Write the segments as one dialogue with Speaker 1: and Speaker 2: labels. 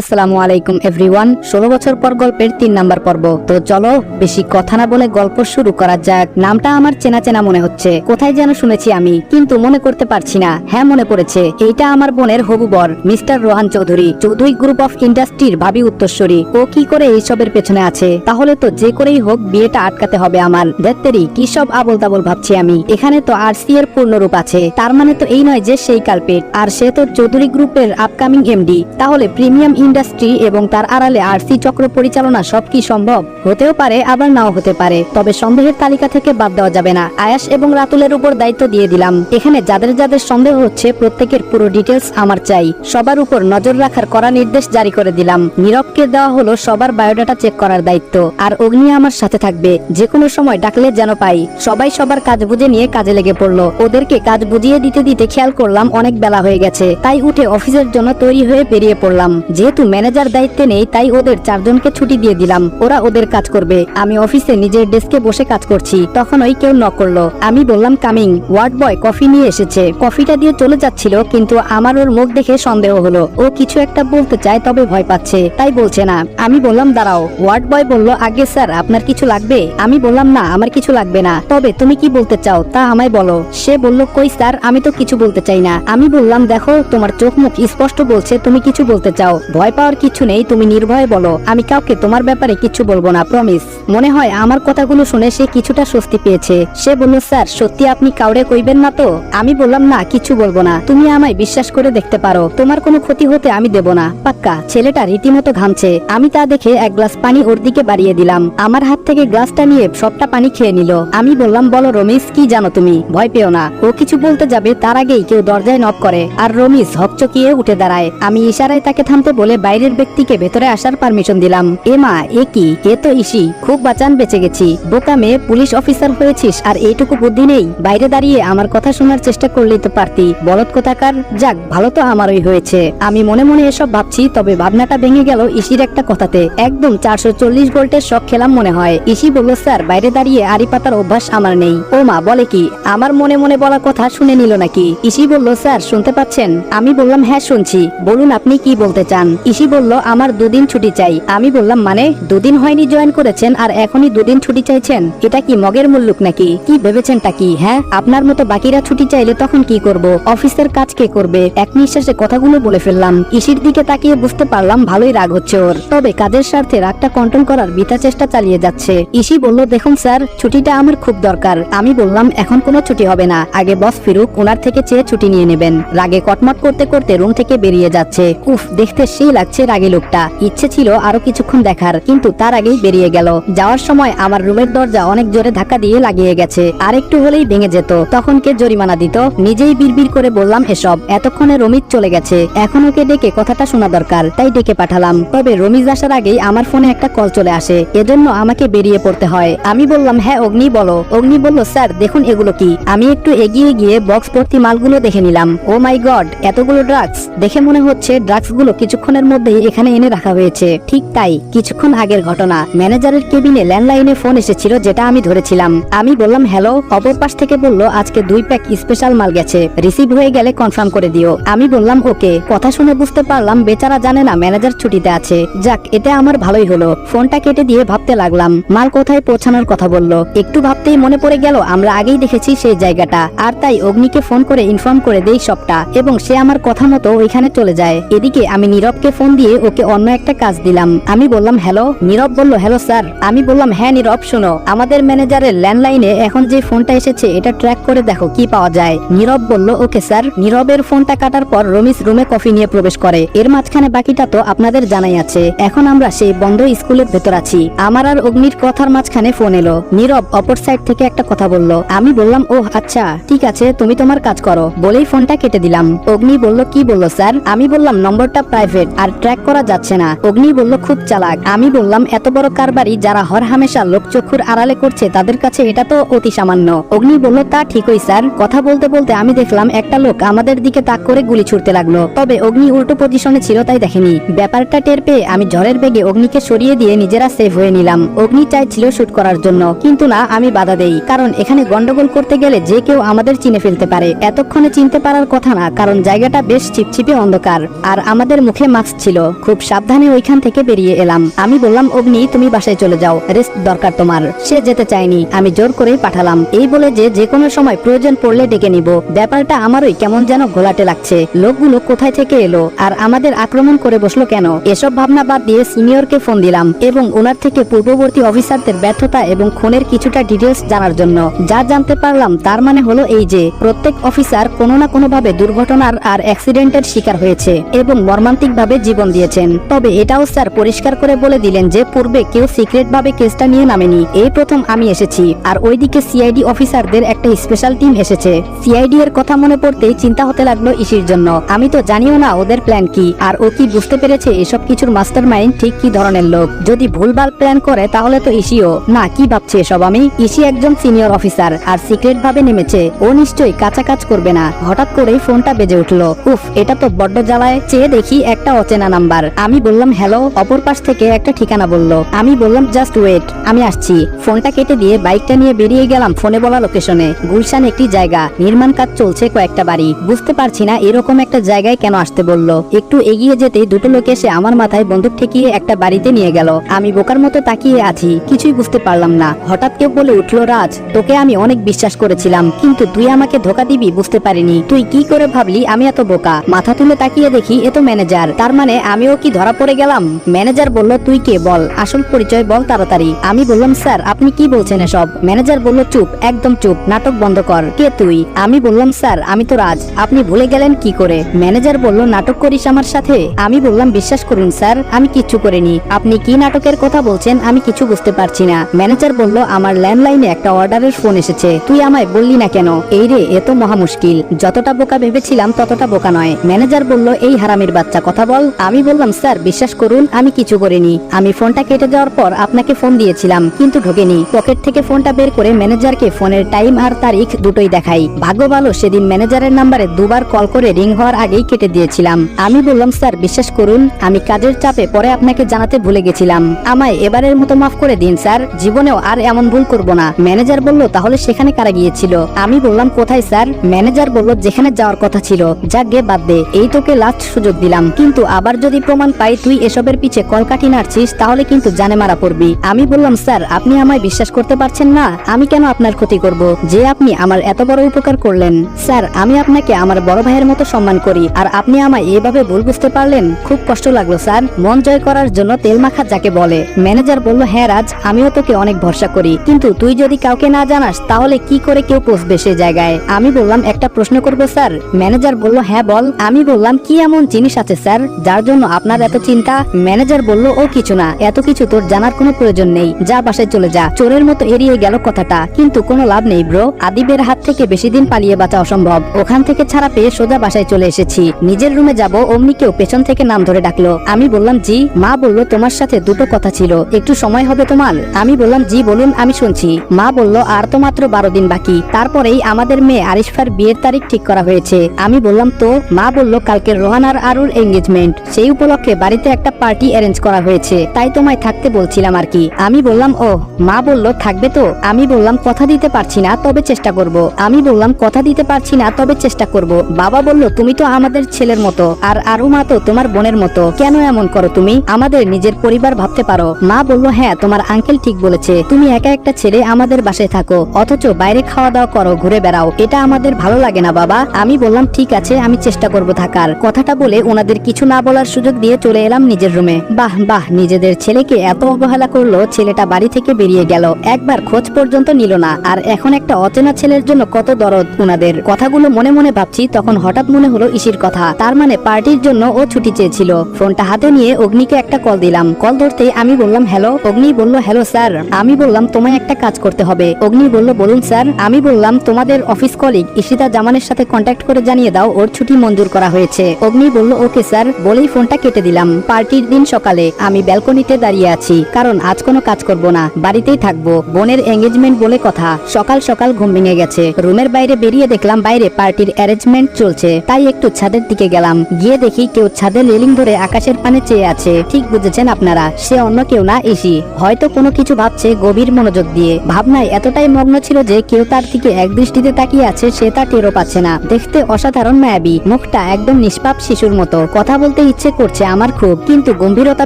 Speaker 1: আসসালামু আলাইকুম এভরিওয়ান ষোলো বছর পর গল্পের তিন নাম্বার পর্ব। তো চলো, বেশি কথা না বলে গল্প শুরু করা যাক। নামটা আমার চেনা চেনা মনে হচ্ছে। কোথায় যেন শুনেছি আমি, কিন্তু মনে করতে পারছি না। হ্যাঁ মনে পড়েছে। এইটা আমার বোনের হবু বর, mister Rohan Chowdhury Chowdhury group of ইন্ডাস্ট্রির ভাবি উত্তরস্বরী ও কি করে এইসবের পেছনে আছে? তাহলে তো যে করেই হোক, বিয়েটা আটকাতে হবে আমার। দেত্তেরি কি সব আবল তাবল ভাবছি আমি। এখানে তো আর সি এর পূর্ণরূপ আছে। তার মানে তো এই নয় যে সেই কালপেট আর সে তো চৌধুরী গ্রুপের আপকামিং এমডি তাহলে প্রিমিয়াম ইন্ডাস্ট্রি এবং তার আড়ালে আরসি চক্র পরিচালনা সব কি সম্ভব? হতেও পারে, আবার নাও হতে পারে। তবে সন্দেহের তালিকা থেকে বাদ দেওয়া যাবে না। আয়াস এবং রাতুলের উপর দায়িত্ব দিয়ে দিলাম। এখানে যাদের যাদের সন্দেহ হচ্ছে, প্রত্যেকের পুরো ডিটেলস আমার চাই। সবার উপর নজর রাখার করা নির্দেশ জারি করে দিলাম। নীরবকে দেওয়া হলো সবার বায়োডাটা চেক করার দায়িত্ব। আর অগ্নি আমার সাথে থাকবে। যে কোনো সময় ডাকলে যেন পাই। সবাই সবার কাজ বুঝে নিয়ে কাজে লেগে পড়ল। ওদেরকে কাজ বুঝিয়ে দিতে দিতে খেয়াল করলাম অনেক বেলা হয়ে গেছে। তাই উঠে অফিসের জন্য তৈরি হয়ে বেরিয়ে পড়লাম। যেহেতু ম্যানেজার দায়িত্বে নেই, তাই ওদের চারজনকে ছুটি দিয়ে দিলাম। ওরা ওদের কাজ করবে। আমি অফিসে নিজের ডেস্কে বসে কাজ করছি। তখন ওই কেউ নক করল। আমি বললাম, কামিং, ওয়ার্ড বয় কফি নিয়ে এসেছে। কফিটা দিয়ে চলে যাচ্ছিল, কিন্তু আমার ওর মুখ দেখে সন্দেহ হলো। ও কিছু একটা বলতে চায়, তবে ভয় পাচ্ছে। তাই বলছে না। আমি বললাম, দাঁড়াও। ওয়ার্ড বয় বলল, আগে স্যার, আপনার কিছু লাগবে? আমি বললাম, না, আমার কিছু লাগবে না। তবে তুমি কি বলতে চাও, তা আমায় বলো। সে বলল, কই স্যার, আমি তো কিছু বলতে চাই না। আমি বললাম, দেখো, তোমার চোখ মুখ স্পষ্ট বলছে, তুমি কিছু বলতে চাও। ভয় পাওয়ার কিছু নেই, তুমি নির্ভয়ে বলো। আমি কাউকে তোমার ব্যাপারে কিছু বলব না প্রমিস মনে হয় আমার কথাগুলো শুনে সে কিছুটা স্বস্তি পেয়েছে। সে বলল, স্যার, সত্যি আপনি কাউরে কইবেন না তো? আমি বললাম, না, কিছু বলব না। তুমি আমায় বিশ্বাস করে দেখতে পারো। তোমার কোনো ক্ষতি হতে আমি দেব না। পাক্কা, ছেলেটা রীতিমতো ঘামছে। আমি তা দেখে এক গ্লাস পানি ওর দিকে বাড়িয়ে দিলাম। আমার হাত থেকে গ্লাসটা নিয়ে সবটা পানি খেয়ে নিল। আমি বললাম, বলো, রমেশ, কি জানো তুমি? ভয় পেও না। ও কিছু বলতে যাবে, তার আগেই কেউ দরজায় নক করে। আর রমিস হকচকিয়ে উঠে দাঁড়ায়। আমি ইশারায় তাকে থামতে বলে বাইরের ব্যক্তিকে ভেতরে আসার পারমিশন দিলাম। এ মা, এ কি? এ তো ইসি? খুব বাঁচান, বেঁচে গেছি। বোকা মেয়ে, পুলিশ অফিসার হয়েছিস, আর এইটুকু বুদ্ধি নেই। বাইরে দাঁড়িয়ে আমার কথা শোনার চেষ্টা করলেই তো পারতি। বলদ কোথাকার? যাক, ভালো তো আমারই হয়েছে। আমি মনে মনে এসব ভাবছি, তবে ভাবনাটা ভেঙে গেল ইসির একটা কথাতে। একদম চারশো চল্লিশ ভোল্টের শখ খেলাম মনে হয়। ইসি বলল, স্যার, বাইরে দাঁড়িয়ে আড়ি পাতার অভ্যাস আমার নেই। ও মা, বলে কি? আমার মনে মনে বলা কথা শুনে নিল নাকি? ইসি বলল, স্যার, শুনতে পাচ্ছেন? আমি বললাম হ্যাঁ শুনছি। বলুন, আপনি কি বলতে চান? ইসি বলল, আমার দুদিন ছুটি চাই। আমি বললাম মানে দুদিন হয়নি জয়েন করেছেন আর এখনই দুদিন ছুটি চাইছেন? এটা কি মগের মুল্লুক নাকি? কি ভেবেছেনটা কি হ্যাঁ? আপনার মতো বাকিরা ছুটি চাইলে তখন কি করব? অফিসের কাজ কে করবে? এক নিঃশ্বাসে কথাগুলো বলে ফেললাম। ইসির দিকে তাকিয়ে বুঝতে পারলাম, ভালোই রাগ হচ্ছে ওর। তবে কাজের স্বার্থে রাগটা কন্ট্রোল করার বিতা চেষ্টা চালিয়ে যাচ্ছে। ইসি বলল, দেখুন স্যার, ছুটিটা আমার খুব দরকার। আমি বললাম, এখন কোনো ছুটি হবে না। আগে বস ফিরুক ওনার থেকে চেয়ে ছুটি নিয়ে নেবেন। রাগে কটমট করতে করতে রুম থেকে বেরিয়ে যাচ্ছে। উফ, দেখতে সেই লাগছে রাগে লোকটা। ইচ্ছে ছিল আরও কিছুক্ষণ দেখার, কিন্তু তার আগেই বেরিয়ে গেল। যাওয়ার সময় আমার রুমের দরজা অনেক জোরে ধাক্কা দিয়ে লাগিয়ে গেছে, আর একটু হলেই ভেঙে যেত। তখন কে জরিমানা দিত? নিজেই বিড়বিড় করে বললাম এসব। এতক্ষণে রমিজ চলে গেছে। এখন ওকে ডেকে কথাটা শোনা দরকার, তাই ডেকে পাঠালাম। তবে রমিজ আসার আগেই আমার ফোনে একটা কল চলে আসে। এজন্য আমাকে বেরিয়ে পড়তে হয়। আমি বললাম হ্যাঁ অগ্নি, বলো। অগ্নি বলল, স্যার, দেখুন এগুলো কি। আমি একটু এগিয়ে গিয়ে বক্স ভর্তি মালগুলো দেখে নিলাম। ও মাই গড, এতগুলো ড্রাগস? দেখে মনে হচ্ছে ড্রাগসগুলো কিছুক্ষণের মধ্যেই এখানে এনে রাখা হয়েছে। ঠিক তাই, কিছুক্ষণ আগের ঘটনা। ম্যানেজারের কেবিনে ল্যান্ডলাইনে ফোন এসেছিল, যেটা আমি ধরেছিলাম। আমি বললাম, হ্যালো। অপর পাশ থেকে বলল, আজকে দুই প্যাক স্পেশাল মাল গেছে। রিসিভ হয়ে গেলে কনফার্ম করে দিও। আমি বললাম, ওকে। কথা শুনে বুঝতে পারলাম, বেচারা জানে না ম্যানেজার ছুটিতে আছে। যাক, এটা আমার ভালোই হলো। ফোনটা কেটে দিয়ে ভাবতে লাগলাম, মাল কোথায় পৌঁছানোর কথা বলল। একটু ভাবতেই মনে পড়ে গেল, আমরা আগেই দেখেছি সেই জায়গাটা। আর তাই অগ্নিকে ফোন করে ইনফর্ম করে দেই সবটা, এবং সে আমার কথা মতো ওইখানে চলে যায়। এদিকে আমি নীরবকে ফোন দিয়ে ওকে অন্য একটা কাজ দিলাম। আমি বললাম, হ্যালো? নীরব বলল, হ্যালো স্যার। আমি বললাম হ্যাঁ নীরব, শোনো। আমাদের ম্যানেজারের ল্যান্ডলাইনে এখন যে ফোনটা এসেছে, এটা ট্র্যাক করে দেখো কি পাওয়া যায়। নীরব বলল, ওকে স্যার। নীরবের ফোনটা কাটার পর রমিস রুমে কফি নিয়ে প্রবেশ করে। এর মাঝখানে বাকিটা তো আপনাদের জানাই আছে। এখন আমরা সেই বন্ধ স্কুলের ভেতর আছি। আমার আর অগ্নির কথার মাঝখানে ফোন এলো। নীরব অপর সাইড থেকে একটা কথা বলল। আমি বললাম ও আচ্ছা ঠিক আছে, তুমি তোমার কাজ করো। বলেই ফোনটা কেটে দিলাম। অগ্নি বলল, কি বলল স্যার? আমি বললাম, নম্বরটা প্রাইভেট। আর ট্র্যাক করা যাচ্ছে না। অগ্নি বলল, খুব চালাক। আমি বললাম, এত বড় কারবারি যারা হর হামেশা লোকচক্ষুর আড়ালে করছে, তাদের কাছে এটা তো অতি সামান্য। অগ্নি বলল, তা ঠিকই, স্যার। কথা বলতে বলতে আমি দেখলাম, একটা লোক আমাদের দিকে তাক করে গুলি ছুটতে লাগল। তবে অগ্নি উল্টো পজিশনে ছিল, তাই দেখেনি। ব্যাপারটা টের পেয়ে আমি ঝড়ের বেগে অগ্নিকে সরিয়ে দিয়ে নিজেরা সেভ হয়ে নিলাম। অগ্নি চাইছিল শুট করার জন্য, কিন্তু না, আমি বাধা দেই। কারণ এখানে গন্ডগোল করতে গেলে যে কেউ আমাদের চিনে ফেলতে পারে। এতক্ষণে চিনতে পারার কথা না, কারণ জায়গাটা বেশ ছিপছিপে অন্ধকার। আর আমাদের মুখে মাস্ক রিল্যাক্স ছিল। খুব সাবধানে ওইখান থেকে বেরিয়ে এলাম। আমি বললাম, অগ্নি, তুমি বাসায় চলে যাও। রেস্ট দরকার তোমার। সে যেতে চায়নি। আমি জোর করেই পাঠালাম। এই বলে যে যে কোনো সময় প্রয়োজন পড়লে ডেকে নিব। ব্যাপারটা আমারই কেমন যেন ঘোলাটে লাগছে। লোকগুলো কোথায় থেকে এলো? আর আমাদের আক্রমণ করে বসল কেন? এসব ভাবনা বাদ দিয়ে সিনিয়রকে ফোন দিলাম এবং ওনার থেকে পূর্ববর্তী অফিসারদের ব্যর্থতা এবং খুনের কিছুটা ডিটেলস জানার জন্য। যা জানতে পারলাম তার মানে হলো এই যে, প্রত্যেক অফিসার কোনো না কোনো ভাবে দুর্ঘটনার আর অ্যাক্সিডেন্টের শিকার হয়েছে এবং মর্মান্তিক ভাবে জীবন দিয়েছেন। তবে এটাও স্যার পরিষ্কার করে বলে দিলেন যে পূর্বে কেউ সিক্রেট ভাবে কেসটা নিয়ে নামেনি। এই প্রথম আমি এসেছি। আর ওইদিকে সিআইডি অফিসারদের একটা স্পেশাল টিম এসেছে। সিআইডি এর কথা মনে পড়তেই চিন্তা হতে লাগল ইসির জন্য। আমি তো জানিও না ওদের প্ল্যান কি। আর ও কি বুঝতে পেরেছে এসব কিছুর মাস্টার মাইন্ড ঠিক কি ধরনের লোক? যদি ভুলভাল প্ল্যান করে তাহলে তো ইসিও। না, কি ভাবছে এসব আমি? ইসি একজন সিনিয়র অফিসার আর সিক্রেট ভাবে নেমেছে। ও নিশ্চয়ই কাজ করবে না। হঠাৎ করেই ফোনটা বেজে উঠল। উফ, এটা তো বড্ড জ্বালায়। চেয়ে দেখি একটা অচেনা নাম্বার। আমি বললাম, হ্যালো। অপর পাশ থেকে একটা ঠিকানা বলল। আমি বললাম, জাস্ট ওয়েট, আমি আসছি। ফোনটা কেটে দিয়ে বাইকটা নিয়ে বেরিয়ে গেলাম ফোনে বলা লোকেশনে। গুলশান একটি জায়গা। নির্মাণ কাজ চলছে কয়েকটা বাড়ি। বুঝতে পারছি না এরকম একটা জায়গায় কেন আসতে বলল। একটু এগিয়ে যেতে দুটো লোক এসে আমার মাথায় বন্দুক ঠেকিয়ে একটা বাড়িতে নিয়ে গেল। আমি বোকার মতো তাকিয়ে আছি, কিছুই বুঝতে পারলাম না। হঠাৎ কেউ বলে উঠল, রাজ, তোকে আমি অনেক বিশ্বাস করেছিলাম, কিন্তু তুই আমাকে ধোকা দিবি, বুঝতে পারিনি। তুই কি করে ভাবলি, আমি এত বোকা? মাথা তুলে তাকিয়ে দেখি, এ তো ম্যানেজার। তার মানে আমিও কি ধরা পড়ে গেলাম? ম্যানেজার বলল, তুই কে? বল, আসল পরিচয় বল তাড়াতাড়ি। আমি বললাম, স্যার, আপনি কি বলছেন এসব? ম্যানেজার বলল, চুপ, একদম চুপ, নাটক বন্ধ কর। কে তুই? আমি বললাম, স্যার, আমি তো রাজ, আপনি ভুলে গেলেন কি করে? ম্যানেজার বলল, নাটক করিস আমার সাথে? আমি বললাম, বিশ্বাস করুন, স্যার, আমি কিচ্ছু করিনি। আপনি কি নাটকের কথা বলছেন, আমি কিছু বুঝতে পারছি না। ম্যানেজার বলল, আমার ল্যান্ডলাইনে একটা অর্ডারের ফোন এসেছে, তুই আমায় বললি না কেন? এই রে, এ তো মহা মুশকিল, যতটা বোকা ভেবেছিলাম ততটা বোকা নয়। ম্যানেজার বলল, এই হারামির বাচ্চা, কথা বল, আমি বললাম, স্যার, বিশ্বাস করুন, আমি কিছু করিনি। আমি ফোনটা কেটে যাওয়ার পর আপনাকে ফোন দিয়েছিলাম, কিন্তু ঢোকেনি। পকেট থেকে ফোনটা বের করে ম্যানেজারকে ফোনের টাইম আর তারিখ দুটোই দেখাই। ভাগ্য ভালো, সেদিন ম্যানেজারের নাম্বারে দুবার কল করে রিং হওয়ার আগেই কেটে দিয়েছিলাম। আমি বললাম, স্যার, বিশ্বাস করুন, আমি কাজের চাপে পরে আপনাকে জানাতে ভুলে গেছিলাম। আমায় এবারের মতো মাফ করে দিন, স্যার। জীবনেও আর এমন ভুল করব না। ম্যানেজার বলল, তাহলে সেখানে কারা গিয়েছিল? আমি বললাম, কোথায়, স্যার? ম্যানেজার বলল, যেখানে যাওয়ার কথা ছিল। যাক গে, বাদ দে। এই তোকে লাস্ট সুযোগ দিলাম। কিন্তু আবার যদি প্রমাণ পাই তুই এসবের পিছে কলকাঠি নাড়ছিস, তাহলে কিন্তু জানে মারা পড়বি। আমি বললাম, স্যার, আপনি আমায় বিশ্বাস করতে পারছেন না? আমি কেন আপনার ক্ষতি করব? যে আপনি আমার এত বড় উপকার করলেন। স্যার, আমি আপনাকে আমার বড় ভাইয়ের মতো সম্মান করি, আর আপনি আমায় এভাবে ভুল বুঝতে পারলেন? খুব কষ্ট লাগল, স্যার। মন জয় করার জন্য তেল মাখা যাকে বলে। ম্যানেজার বলল হ্যাঁ রাজ, আমিও তোকে অনেক ভরসা করি। কিন্তু তুই যদি কাউকে না জানাস, তাহলে কি করে কেউ পৌঁছবে সে জায়গায়? আমি বললাম, একটা প্রশ্ন করব, স্যার। ম্যানেজার বলল হ্যাঁ বল। আমি বললাম, কি এমন জিনিস আছে, স্যার? যার জন্য আপনার এত চিন্তা ম্যানেজার বলল, ও কিছু না, এত কিছু তোর জানার কোনো প্রয়োজন নেই, যা বাসায় চলে যা। চোরের মতো এড়িয়ে গেল কথাটা, কিন্তু কোনো লাভ নেই ব্রো। আদিবের হাত থেকে বেশি দিন পালিয়ে বাঁচা অসম্ভব। ওখান থেকে ছাড়া পেয়ে সোজা বাসায় চলে এসেছি। নিজের রুমে যাব, অমনি কেউ পেছন থেকে নাম ধরে ডাকলো। আমি বললাম, জি। মা বলল, তোমার সাথে দুটো কথা ছিল, একটু সময় হবে তোমার? আমি বললাম, জি, বলুন, আমি শুনছি। মা বলল, আর তো মাত্র বারো দিন বাকি। তারপরেই আমাদের মেয়ে আরিশফার বিয়ের তারিখ ঠিক করা হয়েছে। আমি বললাম, তো? মা বলল, কালকে রোহানার আরুর এঙ্গেজমেন্ট সেই উপলক্ষে বাড়িতে একটা পার্টি অ্যারেঞ্জ করা হয়েছে। তাই তোমায় থাকতে বলছিলাম আর কি। আমি বললাম ও মা বলল, থাকবে তো? আমি বললাম, কথা দিতে পারছি না, তবে চেষ্টা করব। আমি বললাম, কথা দিতে পারছি না, তবে চেষ্টা করব। বাবা বলল, তুমি তো আমাদের ছেলের মতো, আর আরু মা তো তোমার বোনের মতো। কেন এমন করো তুমি? আমাদের নিজের পরিবার ভাবতে পারো। মা বলল হ্যাঁ তোমার আঙ্কেল ঠিক বলেছে। তুমি একা একটা ছেলে, আমাদের বাসায় থাকো। অথচ বাইরে খাওয়া দাওয়া করো, ঘুরে বেড়াও। এটা আমাদের ভালো লাগে না বাবা। আমি বললাম, ঠিক আছে, আমি চেষ্টা করব থাকার। কথাটা বলে ওনাদের কিছু না বলার সুযোগ দিয়ে চলে এলাম নিজের রুমে। বাহ বাহ, নিজেদের ছেলেকে এত অবহেলা করল, ছেলেটা বাড়ি থেকে বেরিয়ে গেল। একবার খোঁজ পর্যন্ত নিল না। আর এখন একটা অচেনা ছেলের জন্য কত দরদ উনাদের। কথাগুলো মনে মনে ভাবছি, তখন হঠাৎ মনে হলো ইসির কথা। তার মানে পার্টির জন্য ও ছুটি চেয়েছিল। ফোনটা হাতে নিয়ে অগ্নিকে একটা কল দিলাম। কল ধরতে আমি বললাম, হ্যালো? অগ্নি বলল, হ্যালো, স্যার। আমি বললাম, তোমায় একটা কাজ করতে হবে। অগ্নি বলল, বলুন, স্যার। আমি বললাম, তোমাদের অফিস কলিগ ইশিতা জামানের সাথে কন্ট্যাক্ট করে জানিয়ে দাও, ওর ছুটি মঞ্জুর করা হয়েছে। অগ্নি বলল, ওকে, স্যার। বলেই ফোনটা কেটে দিলাম। পার্টির দিন সকালে আমি ব্যালকনিতে দাঁড়িয়ে আছি, কারণ আজ কোনো কাজ করব না, বাড়িতেই থাকব, বোনের এঙ্গেজমেন্ট বলে কথা, সকাল সকাল ঘুম ভেঙে গেছে। রুমের বাইরে বেরিয়ে দেখলাম বাইরে পার্টির অ্যারেঞ্জমেন্ট চলছে, তাই একটু ছাদের দিকে গেলাম। গিয়ে দেখি কেউ ছাদের রেলিং ধরে আকাশের পানে চেয়ে আছে। ঠিক বুঝেছেন আপনারা, সে অন্য কেউ না ইসি হয়তো কোনো কিছু ভাবছে গভীর মনোযোগ দিয়ে। ভাবনায় এতটাই মগ্ন ছিল যে কেউ তার দিকে এক দৃষ্টিতে তাকিয়ে আছে, সে তা টেরও পাচ্ছে না। দেখতে অসাধারণ মায়াবী, মুখটা একদম নিষ্পাপ শিশুর মতো। কথা বলতে ইচ্ছে করছে আমার খুব, কিন্তু গম্ভীরতা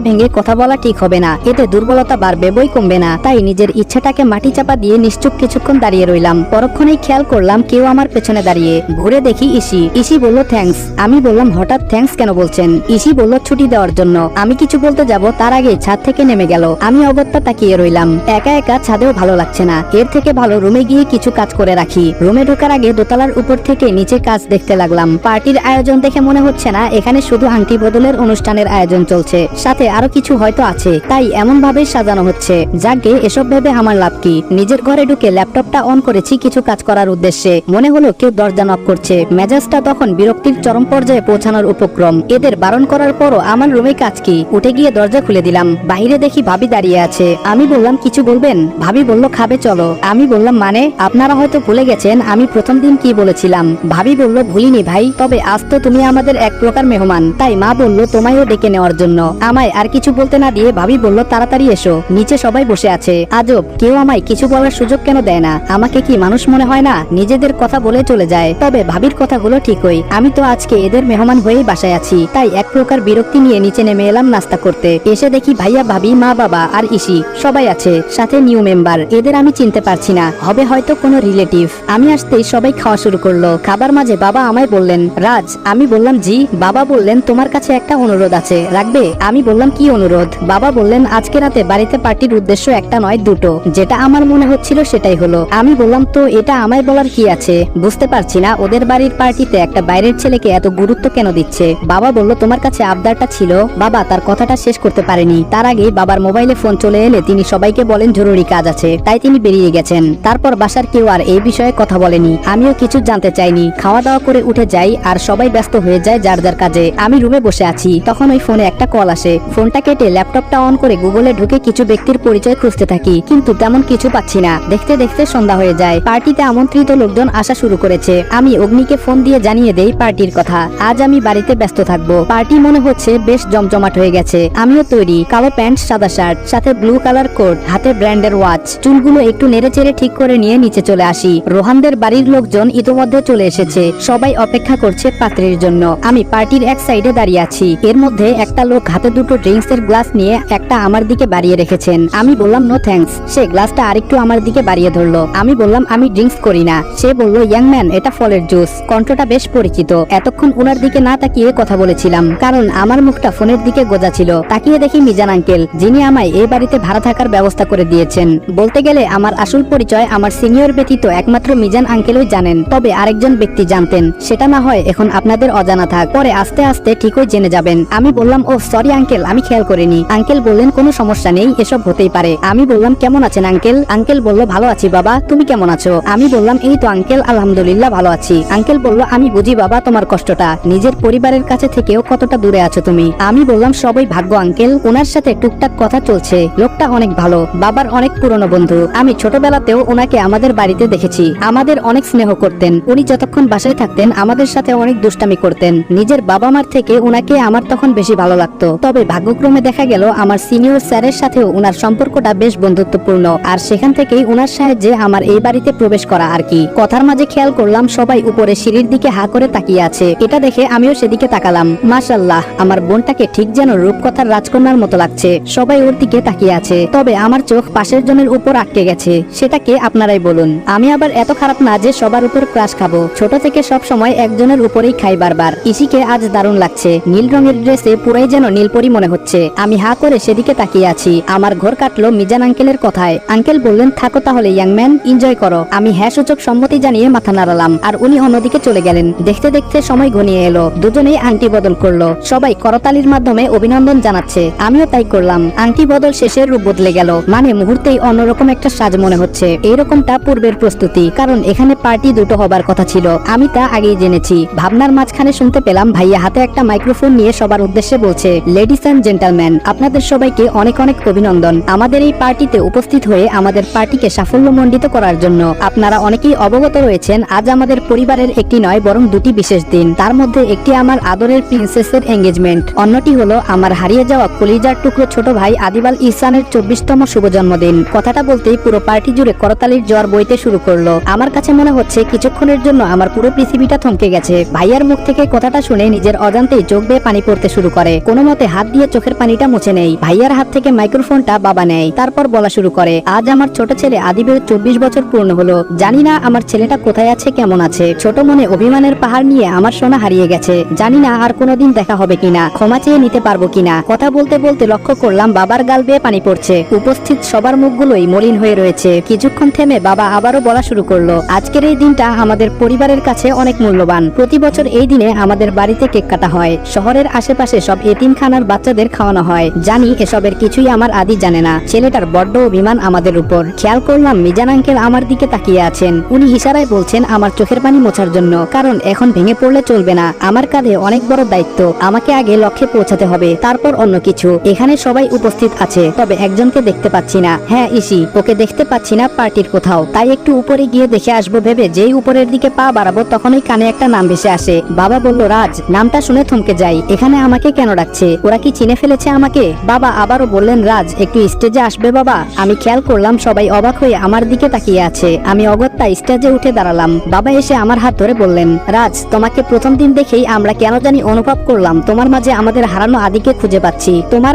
Speaker 1: ভেঙে কথা বলা ঠিক হবে না। এতে দুর্বলতা বাড়বে, বই কমবে না। তাই নিজের ইচ্ছাটাকে মাটি চাপা দিয়ে নিশ্চুপ কিছুক্ষণ দাঁড়িয়ে রইলাম। পরক্ষণেই খেয়াল করলাম কেউ আমার পেছনে দাঁড়িয়ে। ঘুরে দেখি ইসি। ইসি বলল, থ্যাঙ্কস। আমি বললাম, হঠাৎ থ্যাঙ্কস কেন বলছেন? ইসি বলল, ছুটি দেওয়ার জন্য। আমি কিছু বলতে যাব, তার আগে ছাদ থেকে নেমে গেল। আমি অগত্যা তাকিয়ে রইলাম। একা একা ছাদেও ভালো লাগছে না। এর থেকে ভালো রুমে গিয়ে কিছু কাজ করে রাখি। রুমে ঢোকার আগে দোতলার উপর থেকে নিচে কাজ দেখতে লাগলাম। পার্টির আয়োজন দেখে মনে হচ্ছে না, এখানে শুধু আংটি বদলের অনুষ্ঠানের আয়োজন চলছে। সাথে আরও কিছু হয়তো আছে, তাই এমন ভাবে সাজানো হচ্ছে। যাকে এসব ভেবে আমার লাভ কি? নিজের ঘরে ঢুকে ল্যাপটপটা অন করেছি কিছু কাজ করার উদ্দেশ্যে। মনে হলো কেউ দরজা নক করছে। মেজাজটা তখন বিরক্তির চরম পর্যায়ে পৌঁছানোর উপক্রম। এদের বারণ করার পরও আমার রুমে কাজ কি? উঠে গিয়ে দরজা খুলে দিলাম। বাইরে দেখি ভাবি দাঁড়িয়ে আছে। আমি বললাম, কিছু বলবেন? ভাবি বলল, খাবে, চলো। আমি বললাম মানে আপনারা হয়তো ভুলে গেছেন আমি প্রথম দিন কি বলেছিলাম? ভাবি বলল, ভুলিনি ভাই, তবে আজ তো তুমি আমাদের এক প্রকার মেহমান, তাই মা বলল, তোমায়ও ডেকে নেওয়ার জন্য। আমায় আর কিছু বলতে না দিয়ে ভাবি বলল, তাড়াতাড়ি এসো, নিচে সবাই বসে আছে। আজব, কেউ আমায় কিছু বলার সুযোগ কেন দেয় না? আমাকে কি মানুষ মনে হয় না নিজেদের কথা বলে চলে যায়? তবে ভাবির কথাগুলো ঠিকই। আমি তো আজকে এদের মেহমান হয়েই বাসায় আছি, তাই এক প্রকার বিরক্তি নিয়ে নিচে নেমে এলাম নাস্তা করতে। এসে দেখি ভাইয়া, ভাবি, মা, বাবা আর ইসি সবাই আছে, সাথে নিউ মেম্বার। এদের আমি চিনতে পারছি না, হবে হয়তো কোনো রিলেটিভ। আমি আসতেই সবাই খাওয়া শুরু করল। খাবার মাঝে বাবা আমায় বললেন, রাজ, আমি বললাম, জি, বাবা বললেন তোমার কাছে একটা অনুরোধ আছে। রাখবে? আমি বললাম, কি অনুরোধ? বাবা বললেন, আজকে রাতে বাড়িতে পার্টির উদ্দেশ্য একটা নয়, দুটো। যেটা আমার মনে হচ্ছিল সেটাই হলো। আমি বললাম, তো এটা আমায় বলার কি আছে? বুঝতে পারছি না, ওদের বাড়ির পার্টিতে একটা বাইরের ছেলেকে এত গুরুত্ব কেন দিচ্ছে? বাবা বলল, তোমার কাছে আবদারটা ছিল। বাবা তার কথাটা শেষ করতে পারেনি। তার আগে বাবার মোবাইলে ফোন চলে এলে তিনি সবাইকে বলেন, জরুরি কাজ আছে। তাই তিনি বেরিয়ে গেছেন। তারপর বাসার কেউ আর এই বিষয়ে কথা বলেনি। আমিও কিছু জানতে চাইনি। খাওয়া দাওয়া করে উঠে যাই, আর সবাই ব্যস্ত হয়ে যায় যার যার কাজে। আমি রুমে বসে আছি। তখন ওই ফোনে একটা কল আসে। ফোনটা কেটে ল্যাপটপটা অন করে গুগলে ঢুকে কিছু ব্যক্তির পরিচয় খুঁজতে থাকি, কিন্তু তেমন কিছু পাচ্ছি না। দেখতে দেখতে সন্ধ্যা হয়ে যায়। পার্টিতে আমন্ত্রিত লোকজন আসা শুরু করেছে। আমি অগ্নিকে ফোন দিয়ে জানিয়ে দেই পার্টির কথা। আজ আমি বাড়িতে ব্যস্ত থাকব। পার্টি মনে হচ্ছে বেশ জমজমাট হয়ে গেছে। আমিও তৈরি। কালো প্যান্ট, সাদা শার্ট, সাথে ব্লু কালার কোট, হাতে ব্র্যান্ডের ওয়াচ। চুলগুলো একটু নেড়ে চেড়ে ঠিক করে নিয়ে নিচে চলে আসি। রোহানদের বাড়ির লোকজন ইতোমধ্যে চলে এসেছে। সবাই অপেক্ষা করছে পাত্রের জন্য। আমি পার্টির এক সাইডে দাঁড়িয়ে আছি এর মধ্যে একটা লোক হাতে দুটো ড্রিঙ্কস এর গ্লাস নিয়ে একটা আমার দিকে বাড়িয়ে রেখেছেন। আমি বললাম, নো থ্যাঙ্কস। সে গ্লাসটা আরেকটু আমার দিকে বাড়িয়ে ধরলো। আমি বললাম, আমি ড্রিঙ্কস করি না। সে বলল, ইয়াং ম্যান, এটা ফলের জুস। কণ্ঠটা বেশ পরিচিত। এতক্ষণ ওনার দিকে না তাকিয়ে কথা বলেছিলাম, কারণ আমার মুখটা ফোনের দিকে গোজা ছিল। তাকিয়ে দেখি মিজান আঙ্কেল, যিনি আমায় এই বাড়িতে ভাড়া থাকার ব্যবস্থা করে দিয়েছেন। বলতে গেলে, আমার আসল পরিচয় আমার সিনিয়র ব্যতীত একমাত্র মিজান আঙ্কেলই জানেন। তবে আরেকজন ব্যক্তি জানতেন। সেটা না হয় এখন আপনাদের অজানা থাক। পরে আস্তে আস্তে ঠিকই জেনে যাবেন। আমি বললাম ও সরি আঙ্কেল আমি খেয়াল করিনি। আঙ্কেল বললেন, কোনো সমস্যা নেই, এসব হতেই পারে। আমি বললাম, কেমন আছেন আঙ্কেল আঙ্কেল বলল, ভালো আছি, বাবা, তুমি কেমন আছো? আমি বললাম, এই তো আঙ্কেল আলহামদুলিল্লাহ ভালো আছি। আঙ্কেল বলল, আমি বুঝি, বাবা, তোমার কষ্টটা। নিজের পরিবারের কাছে থেকেও কতটা দূরে আছো তুমি? আমি বললাম, সবাই ভাগ্য আঙ্কেল ওনার সাথে টুকটাক কথা চলছে। লোকটা অনেক ভালো, বাবার অনেক পুরনো বন্ধু। আমি ছোটবেলাতেও ওনাকে আমাদের বাড়িতে দেখেছি। আমাদের অনেক স্নেহ করতেন। উনি যতক্ষণ বাসায় থাকতেন, আমাদের সাথে অনেক দুষ্টামি করতেন। নিজের বাবা মার থেকে ওনাকে আমার তখন বেশি ভালো লাগতো। তবে ভাগ্যক্রমে দেখা গেল, আমার সিনিয়র স্যারের সাথেও ওনার সম্পর্কটা বেশ বন্ধুত্বপূর্ণ। আর সেখান থেকেই ওনার সাহায্যে আমার এই বাড়িতে প্রবেশ করা আর কি। কথার মাঝে খেয়াল করলাম, সবাই উপরে সিঁড়ির দিকে হা করে তাকিয়ে আছে। এটা দেখে আমিও সেদিকে তাকালাম। মাশাল্লাহ আমার বোনটাকে ঠিক যেন রূপকথার রাজকন্যার মতো লাগছে। সবাই ওর দিকে তাকিয়ে আছে। তবে আমার চোখ পাশের জনের উপর আটকে গেছে। সেটাকে আপনারাই বলুন। আমি আবার এত খারাপ না যে সবার উপর ক্রাশ খাব। ছোট থেকে সব সময় একজনের উপরেই খাই বারবার। ইসিকে আজ দারুণ লাগছে। নীল রঙের ড্রেসে পুরাই যেন নীলপরি মনে হচ্ছে। আমি হা করে সেদিকে তাকিয়ে আছি। আমার ঘর কাটলো মিজান আঙ্কেলের কথায়। আঙ্কেল বললেন, থাকো তাহলে ইয়াংম্যান এনজয় করো। আমি হ্যাঁ সূচক সম্মতি জানিয়ে মাথা নাড়ালাম। আর উনি অন্যদিকে চলে গেলেন। দেখতে দেখতে সময় ঘনিয়ে এলো। দুজনেই আংটি বদল করল। সবাই করতালির মাধ্যমে অভিনন্দন জানাচ্ছে। আমিও তাই করলাম। আংটি বদল শেষের রূপ বদলে গেল। মানে মুহূর্তেই অন্যরকম একটা সাজ মনে হচ্ছে। এইরকমটা পূর্বের প্রস্তুতি। কারণ এখানে পার্টি দুটো হবার কথা ছিল। আমি তা আগেই জেনেছি। ভাবনার মাঝখানে শুনতে পেলাম, ভাইয়া, হাতে একটা মাইক্রোফোন নিয়ে সবার উদ্দেশ্যে বলছে লেডিস অ্যান্ড জেন্টালম্যান আপনাদের সবাইকে অনেক অনেক অভিনন্দন। আমাদের এই পার্টিতে উপস্থিত হয়ে আমাদের পার্টিকে সাফল্যমণ্ডিত করার জন্য আপনারা অনেকেই অবগত রয়েছেন, আজ আমাদের পরিবারের একটি নয়, বরং দুটি বিশেষ দিন। তার মধ্যে একটি আমার আদরের প্রিন্সেসের এঙ্গেজমেন্ট অন্যটি হলো আমার হারিয়ে যাওয়া কলিজার টুকরো ছোট ভাই আদিবাল ইসানের চব্বিশতম শুভ জন্মদিন। কথাটা বলতেই পুরো পার্টি জুড়ে করতালির জ্বর বইতে শুরু করল। আমার কাছে মনে হচ্ছে, কিছুক্ষণের জন্য আমার পুরো পৃথিবীটা থমকে গেছে। ভাইয়ার মুখ থেকে কথাটা শুনে নিজের অজান্তেই চোখ বেয়ে পানি পড়তে শুরু করে। কোনো মতে হাত দিয়ে চোখের পানিটা মুছে নেই। ভাইয়ার হাত থেকে মাইক্রোফোনটা বাবা নেয়। তারপর বলা শুরু করে, আজ আমার ছোট ছেলে আদিবের চব্বিশ বছর পূর্ণ হলো। জানি না আমার ছেলেটা কোথায় আছে, কেমন আছে। ছোট মনে অভিমানের পাহাড় নিয়ে আমার সোনা হারিয়ে গেছে। জানি না আর কোনোদিন দেখা হবে কিনা, ক্ষমা চেয়ে নিতে পারব কিনা। কথা বলতে বলতে লক্ষ্য করলাম বাবার গাল বেয়ে পানি পড়ছে। উপস্থিত সবার মুখগুলোই মলিন হয়ে রয়েছে। কিছুক্ষণ থেমে বাবা আবারও বলা শুরু করল, আজকের এই দিনটা আমাদের পরিবারের কাছে অনেক মূল্যবান। প্রতি বছর এই দিনে আমাদের বাড়িতে কেক কাটা হয়। শহরের আশেপাশে সব এতিমখানার বাচ্চাদের খাওয়ানো হয়। জানি এসবের কিছুই আমার আদি জানে না। ছেলেটার বড্ড অভিমান আমাদের উপর। খেয়াল করলাম মিজান আঙ্কেল আমার দিকে তাকিয়ে আছেন। উনি ইশারায় বলছেন, আমার চোখের পানি মোছার জন্য। কারণ এখন ভেঙে পড়লে চলবে না। আমার কাঁধে অনেক বড় দায়িত্ব। আমাকে আগে লক্ষ্যে পৌঁছাতে হবে। তারপর অন্য কিছু। এখানে সবাই উপস্থিত আছে, তবে একজনকে দেখতে পাচ্ছি না। হ্যাঁ ইসি। ওকে দেখতে পাচ্ছি না পার্টির কোথাও। তাই একটু উপরে গিয়ে দেখে আসব ভেবে যেই উপরের দিকে পা বাড়াবো তখনই কানে একটা নাম ভেসে আসে। বাবা বলল, রাজ, নামটা শুনে থমকে যাই। এখানে আমাকে কেন ডাকছে? ওরা কি চিনে ফেলেছে আমাকে? বাবা আবারও বললেন, রাজ, একটু স্টেজে আসবে বাবা। আমি খেয়াল করলাম সবাই অবাক হয়ে আমার দিকে তাকিয়ে আছে। আমি অগত্যা স্টেজে উঠে দাঁড়ালাম। বাবা এসে আমার হাত ধরে বললেন, রাজ, তোমাকে প্রথম দিন দেখেই আমরা কেন জানি অনুভব করলাম। তোমার মাঝে আমাদের হারানো আদিকে খুঁজে পাচ্ছি। তোমার